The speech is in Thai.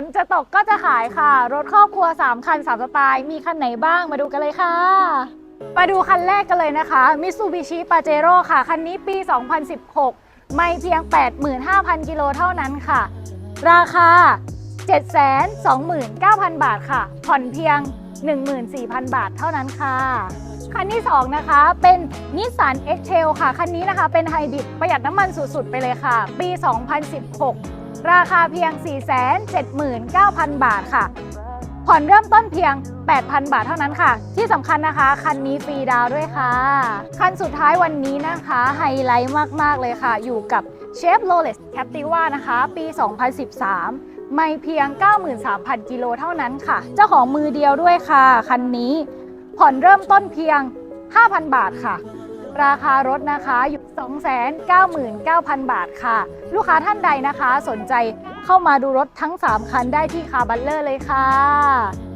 นจะตกก็จะขายค่ะ รถครอบครัว 3 คัน 3 สไตล์ มีคันไหนบ้างมาดูกันเลยค่ะ มาดูคันแรกกันเลยนะคะ Mitsubishi Pajero ค่ะ คันนี้ปี 2016 ไม่เพียง 85,000 กิโลเท่านั้นค่ะ ราคา 729,000 บาทค่ะ ผ่อนเพียง 14,000 บาทเท่านั้นค่ะ คันที่ 2 นะคะเป็น Nissan X-Trail ค่ะ คันนี้นะคะเป็นไฮบริดประหยัดน้ำมันสุดๆ ไปเลยค่ะ ปี 2016 ราคาเพียง 479,000 บาทค่ะ ผ่อนเริ่มต้นเพียง 8,000 บาทเท่านั้นค่ะ ที่สำคัญนะคะ คันนี้ฟรีดาวด้วยค่ะ คันสุดท้ายวันนี้นะคะไฮไลท์มาก ๆ เลยค่ะ อยู่กับ Chevrolet Captiva นะคะ ปี 2013ไม่เพียง 93,000 กิโลเท่านั้นค่ะ เจ้าของมือเดียวด้วยค่ะ คันนี้ผ่อนเริ่มต้นเพียง 5,000 บาทค่ะ ราคารถนะคะอยู่ 299,000 บาทค่ะ ลูกค้าท่านใดนะคะ สนใจเข้ามาดูรถทั้ง 3 คันได้ที่คาร์บัลเลอร์เลยค่ะ